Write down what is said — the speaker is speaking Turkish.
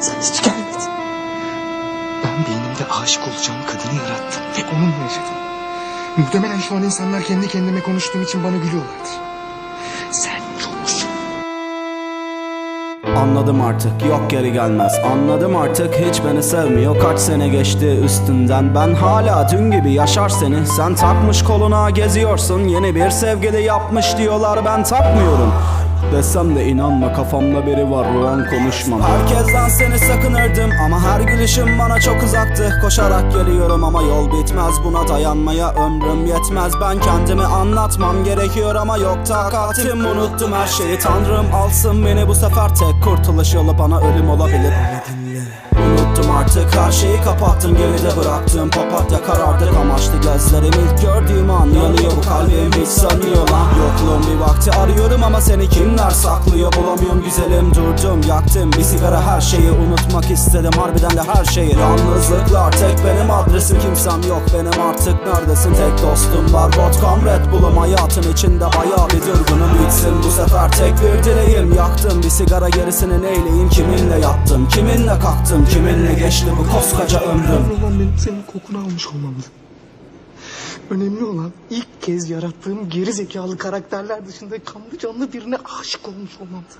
Sen hiç gelmedin. Ben beynimde aşık olacağım kadını yarattım ve onunla yaşadım. Muhtemelen şu an insanlar kendi kendime konuştuğum için bana gülüyorlardır. Sen yoksun. Anladım artık yok geri gelmez Anladım artık hiç beni sevmiyor Kaç sene geçti üstünden Ben hala dün gibi yaşar seni Sen takmış koluna geziyorsun Yeni bir sevgili yapmış diyorlar Ben takmıyorum Desem de inanma kafamda biri var o an konuşmam Herkesten seni sakınırdım Ama her gülüşün bana çok uzaktı. Koşarak geliyorum ama yol bitmez Buna dayanmaya ömrüm yetmez. Ben kendimi anlatmam gerekiyor ama yok takatim. Unuttum her şeyi tanrım alsın beni. Bu sefer Tek kurtuluş yolu bana ölüm olabilir Unuttum artık her şeyi kapattım geride bıraktım. Papatya karardı kamaştı gözlerim. İlk gördüğüm an Yanıyor bu kalbim hiç sanıyor lan. Yokluğun bir vakti arıyorum ama seni kimler saklıyor? Bulamıyorum güzelim durdum yaktım. Bir sigara her şeyi unutmak istedim. Harbiden de her şeyi. Yalnızlıklar tek benim adresim kimsem yok Benim artık. Neredesin? Tek dostum var Vodkam Red Bull'um. Hayatın içinde bayağı bir durgunum Bitsin bu sefer tek bir dileğim Yaktım bir sigara gerisini neyleyim Kiminle yattım kiminle kalktım Kiminle geçti bu koskoca ömrüm Önemli olan benim senin kokunu almış olmamdı. Önemli olan ilk kez yarattığım geri zekalı karakterler dışında kanlı canlı birine aşık olmuş olmamdı.